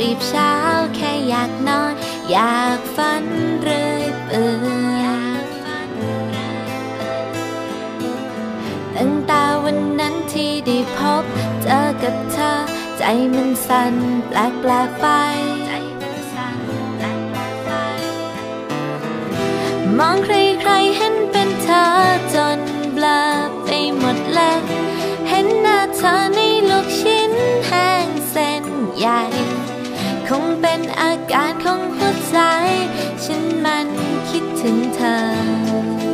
รีบเช้าแค่อยากนอน อยากฝันเรื่อยเปื่อตั้งแต่วันนั้นที่ได้พบ เจอกับเธอ ใจมันสั่นแปลกแปลกไปมองใครใครเห็นเป็นเธอจนเบลอไปหมดแล้ว เห็นหน้าเธอในลูกชิ้นแห้งเส้นใหญ่ คงเป็นอาการของหัวใจ ฉันมันคิดถึงเธอ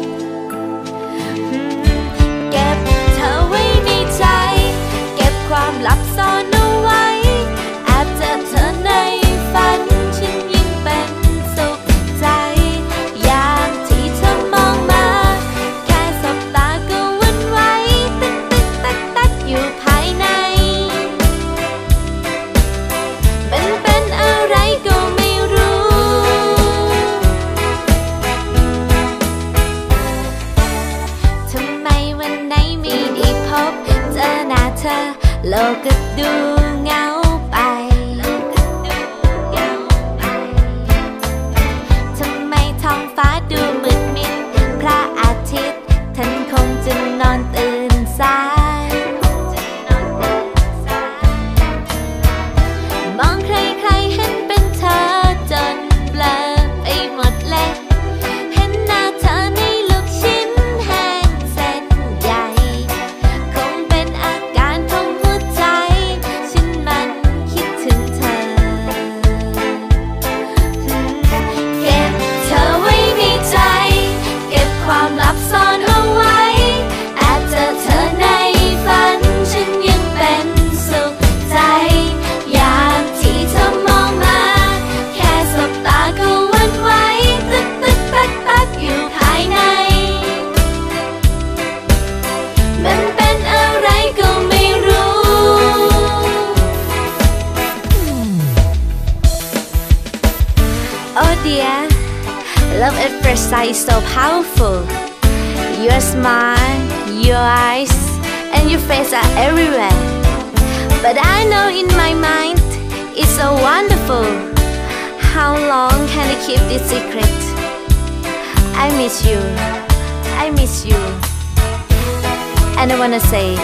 차 러그 둥아오 Oh dear, love at first sight so powerful. Your smile, your eyes, and your face are everywhere. But I know in my mind it's so wonderful. How long can I keep this secret? I miss you, I miss you. And I wanna say,